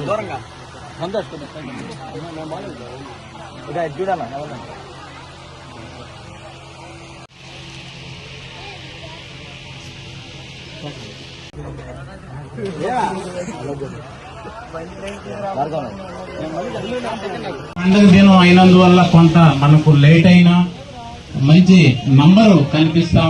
దూరంగా చూడాలా పండుగ దినం అయినందువల్ల కొంత మనకు లేట్ అయినా మంచి నంబరు కనిపిస్తా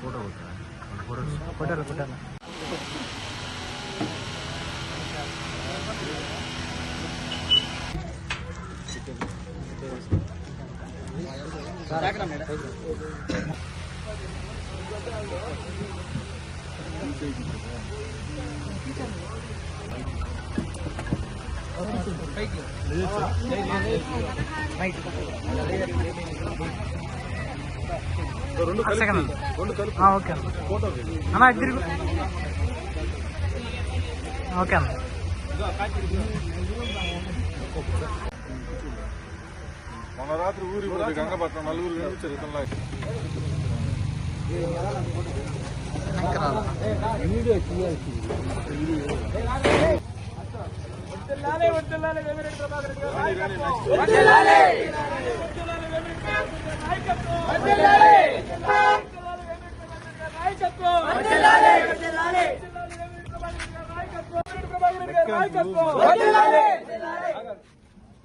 ఫోటో ఫోటో ఉంది. ఓకే అన్న ఇద్దరు ఓకే అన్న మొన్న రాత్రి ఊరి గంగపట్నం నలుగురు కనిపించారు ఇతను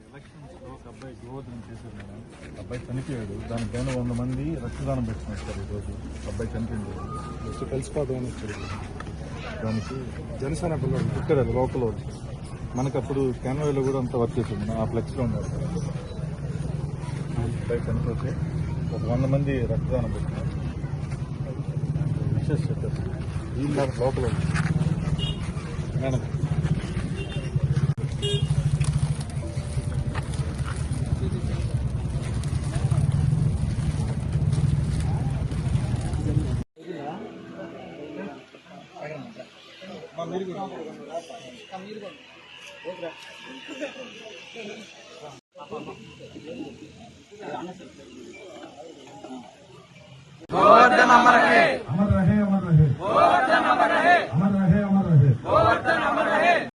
ఎలక్షన్స్లో ఒక అబ్బాయి గోవర్ధనం చేశారు మేడం అబ్బాయి చనిపోయాడు. దానిపైన వంద మంది రక్తదానం పెట్టినారు సార్ ఈరోజు అబ్బాయి చనిపోయింది. వచ్చి కలిసిపోదామని వచ్చాడు? దానికి జనసేన పిల్లలు ఇక్కడ లోకల్ వాళ్ళు. మనకు అప్పుడు క్యాన్వాయిలో కూడా అంత వర్క్ చేసింది. ఆ ఫ్లెక్స్లో ఉన్నారు అబ్బాయి చనిపోతే ఒక వంద మంది రక్తదానం పెట్టినారు విషెస్ చెప్పారు. వీళ్ళ లోకల్ వాళ్ళు. మేడం. గోవర్ధన్ అమ్మలకి